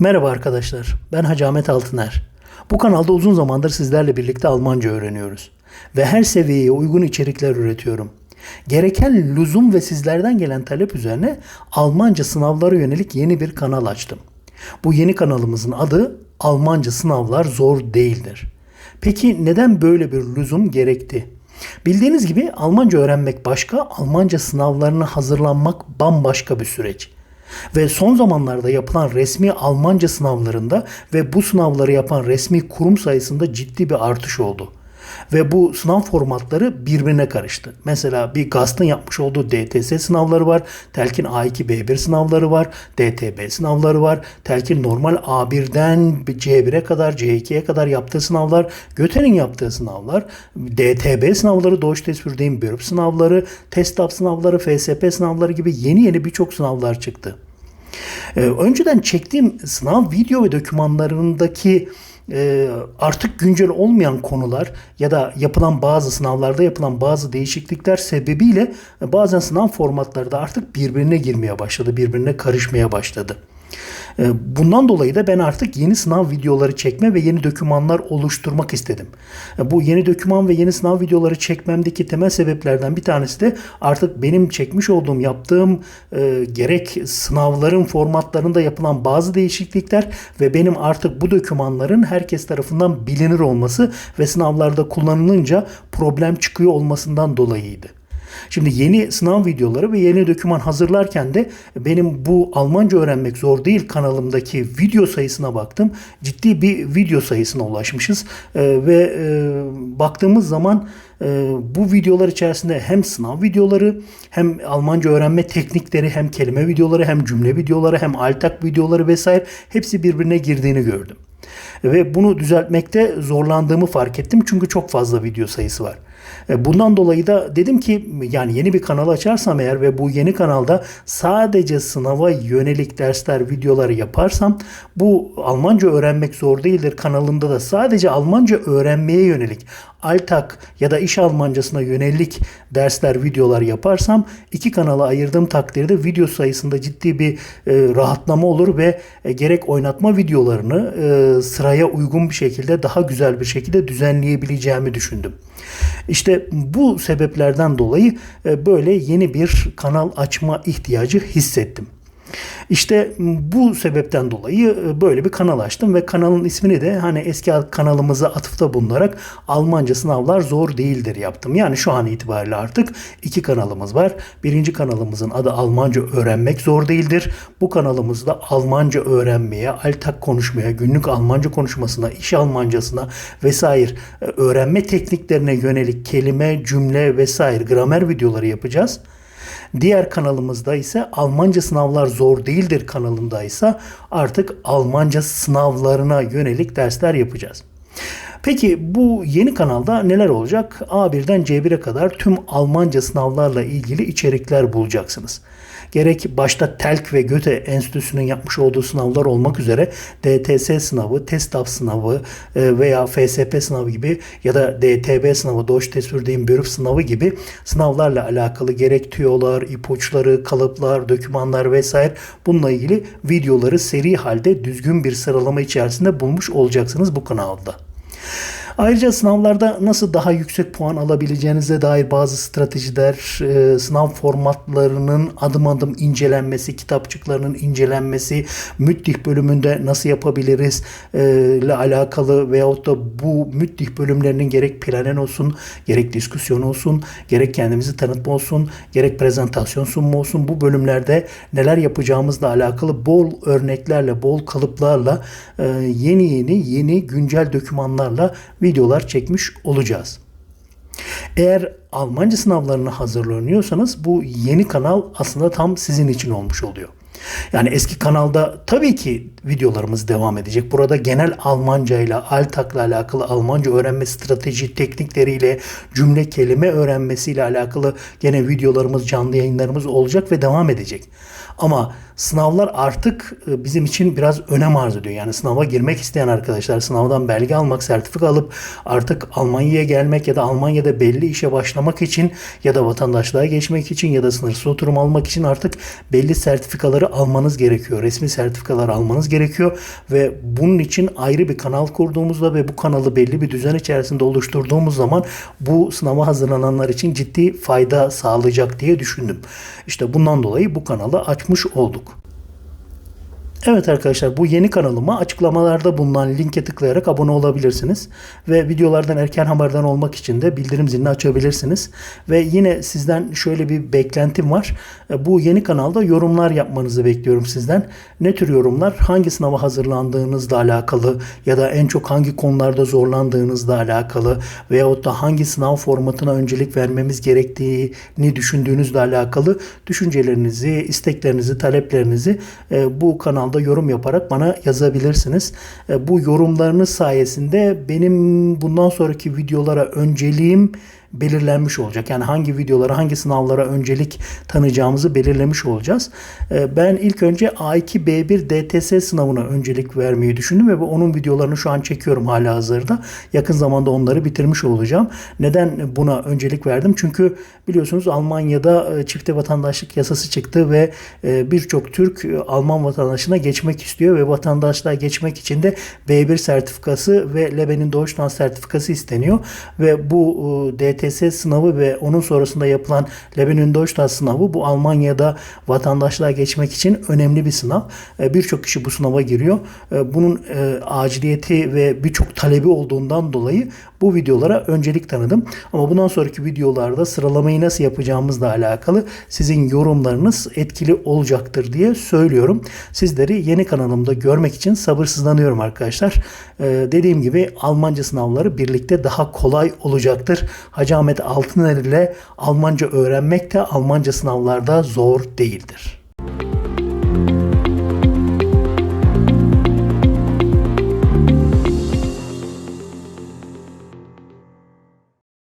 Merhaba arkadaşlar, ben Hacı Ahmet Altıner. Bu kanalda uzun zamandır sizlerle birlikte Almanca öğreniyoruz. Ve her seviyeye uygun içerikler üretiyorum. Gereken lüzum ve sizlerden gelen talep üzerine Almanca sınavlara yönelik yeni bir kanal açtım. Bu yeni kanalımızın adı Almanca Sınavlar Zor Değildir. Peki neden böyle bir lüzum gerekti? Bildiğiniz gibi Almanca öğrenmek başka, Almanca sınavlarına hazırlanmak bambaşka bir süreç. Ve son zamanlarda yapılan resmi Almanca sınavlarında ve bu sınavları yapan resmi kurum sayısında ciddi bir artış oldu. Ve bu sınav formatları birbirine karıştı. Mesela bir GAST'ın yapmış olduğu DTS sınavları var. Telkin A2 B1 sınavları var. DTB sınavları var. Telkin normal A1'den C1'e kadar C2'ye kadar yaptığı sınavlar. Göte'nin yaptığı sınavlar. DTB sınavları, Doğuş Tesfürdeğin Bürüp sınavları, TESTAP sınavları, FSP sınavları gibi yeni yeni birçok sınavlar çıktı. Ee, önceden çektiğim sınav video ve dokümanlarındaki e, artık güncel olmayan konular ya da yapılan bazı sınavlarda yapılan bazı değişiklikler sebebiyle bazen sınav formatları da artık birbirine girmeye başladı, birbirine karışmaya başladı. Ee, bundan dolayı da ben artık yeni sınav videoları çekme ve yeni dokümanlar oluşturmak istedim. Ee, bu yeni doküman ve yeni sınav videoları çekmemdeki temel sebeplerden bir tanesi de artık benim çekmiş olduğum, yaptığım e, gerek sınavların formatlarında yapılan bazı değişiklikler ve benim artık bu dokümanların herkes tarafından bilinir olması ve sınavlarda kullanılınca problem çıkıyor olmasından dolayıydı. Şimdi yeni sınav videoları ve yeni doküman hazırlarken de benim bu Almanca öğrenmek zor değil kanalımdaki video sayısına baktım. Ciddi bir video sayısına ulaşmışız ee, ve e, baktığımız zaman e, bu videolar içerisinde hem sınav videoları hem Almanca öğrenme teknikleri hem kelime videoları hem cümle videoları hem altak videoları vesaire hepsi birbirine girdiğini gördüm. Ve bunu düzeltmekte zorlandığımı fark ettim çünkü çok fazla video sayısı var. E, bundan dolayı da dedim ki yani yeni bir kanal açarsam eğer ve bu yeni kanalda sadece sınava yönelik dersler, videoları yaparsam bu Almanca öğrenmek zor değildir kanalında da sadece Almanca öğrenmeye yönelik Altak ya da iş Almancasına yönelik dersler, videolar yaparsam iki kanala ayırdığım takdirde video sayısında ciddi bir e, rahatlama olur ve e, gerek oynatma videolarını e, sıraya uygun bir şekilde daha güzel bir şekilde düzenleyebileceğimi düşündüm. İşte bu sebeplerden dolayı e, böyle yeni bir kanal açma ihtiyacı hissettim. İşte bu sebepten dolayı e, böyle bir kanal açtım ve kanalın ismini de hani eski kanalımıza atıfta bulunarak Almanca sınavlar zor değildir yaptım. Yani şu an itibariyle artık iki kanalımız var. Birinci kanalımızın adı Almanca öğrenmek zor değildir. Bu kanalımızda Almanca öğrenmeye, altak konuşmaya, günlük Almanca konuşmasına, iş Almancasına vesaire e, öğrenme tekniklerine yönelik kelime, cümle vesaire gramer videoları yapacağız. Diğer kanalımızda ise Almanca sınavlar zor değildir kanalında ise artık Almanca sınavlarına yönelik dersler yapacağız. Peki bu yeni kanalda neler olacak? A1'den C1'e kadar tüm Almanca sınavlarla ilgili içerikler bulacaksınız. Gerek başta TELK ve Göte Enstitüsü'nün yapmış olduğu sınavlar olmak üzere DTS sınavı, TESTAF sınavı e, veya FSP sınavı gibi ya da DTB sınavı, Doğuş Tesvür Bürüf sınavı gibi sınavlarla alakalı gerek tüyolar, ipuçları, kalıplar, dokümanlar vesaire bununla ilgili videoları seri halde düzgün bir sıralama içerisinde bulmuş olacaksınız bu kanalda. Ayrıca sınavlarda nasıl daha yüksek puan alabileceğinize dair bazı stratejiler, e, sınav formatlarının adım adım incelenmesi, kitapçıklarının incelenmesi, müttih bölümünde nasıl yapabiliriz e, ile alakalı veyahut da bu müttih bölümlerinin gerek planen olsun, gerek diskusyon olsun, gerek kendimizi tanıtma olsun, gerek prezentasyon sunma olsun. Bu bölümlerde neler yapacağımızla alakalı bol örneklerle, bol kalıplarla e, yeni yeni yeni güncel dokümanlarla videolar çekmiş olacağız. Eğer Almanca sınavlarına hazırlanıyorsanız bu yeni kanal aslında tam sizin için olmuş oluyor. Yani eski kanalda tabii ki videolarımız devam edecek. Burada genel Almanca ile Altak'la alakalı Almanca öğrenme strateji teknikleriyle cümle kelime öğrenmesiyle alakalı gene videolarımız, canlı yayınlarımız olacak ve devam edecek. Ama sınavlar artık e, bizim için biraz önem arz ediyor. Yani sınava girmek isteyen arkadaşlar sınavdan belge almak, sertifika alıp artık Almanya'ya gelmek ya da Almanya'da belli işe başlamak için ya da vatandaşlığa geçmek için ya da sınırsız oturum almak için artık belli sertifikaları almanız gerekiyor. Resmi sertifikalar almanız gerekiyor ve bunun için ayrı bir kanal kurduğumuzda ve bu kanalı belli bir düzen içerisinde oluşturduğumuz zaman bu sınava hazırlananlar için ciddi fayda sağlayacak diye düşündüm. İşte bundan dolayı bu kanalı açmış olduk. Evet arkadaşlar bu yeni kanalıma açıklamalarda bulunan linke tıklayarak abone olabilirsiniz. Ve videolardan erken haberdar olmak için de bildirim zilini açabilirsiniz. Ve yine sizden şöyle bir beklentim var. E, Bu yeni kanalda yorumlar yapmanızı bekliyorum sizden. Ne tür yorumlar? Hangi sınava hazırlandığınızla alakalı ya da en çok hangi konularda zorlandığınızla alakalı veyahut da hangi sınav formatına öncelik vermemiz gerektiğini düşündüğünüzle alakalı düşüncelerinizi, isteklerinizi, taleplerinizi e, bu kanalda yorum yaparak bana yazabilirsiniz. E, Bu yorumlarınız sayesinde benim bundan sonraki videolara önceliğim belirlenmiş olacak. Yani hangi videolara, hangi sınavlara öncelik tanıyacağımızı belirlemiş olacağız. Ee, Ben ilk önce A2 B1 DTS sınavına öncelik vermeyi düşündüm ve onun videolarını şu an çekiyorum hala hazırda. Yakın zamanda onları bitirmiş olacağım. Neden buna öncelik verdim? Çünkü biliyorsunuz Almanya'da e, çifte vatandaşlık yasası çıktı ve e, birçok Türk e, Alman vatandaşına geçmek istiyor ve vatandaşlığa geçmek için de B1 sertifikası ve Lebenin Deutschland sertifikası isteniyor ve bu e, DTS sınavı ve onun sonrasında yapılan Lebenin Deutschland sınavı bu Almanya'da vatandaşlığa geçmek için önemli bir sınav. E, Birçok kişi bu sınava giriyor. E, Bunun e, aciliyeti ve birçok talebi olduğundan dolayı bu videolara öncelik tanıdım. Ama bundan sonraki videolarda sıralamayı nasıl yapacağımızla alakalı sizin yorumlarınız etkili olacaktır diye söylüyorum. Sizleri yeni kanalımda görmek için sabırsızlanıyorum arkadaşlar. Dediğim gibi Almanca sınavları birlikte daha kolay olacaktır. Hacı Ahmet Altıner ile Almanca öğrenmek de Almanca sınavlarda zor değildir.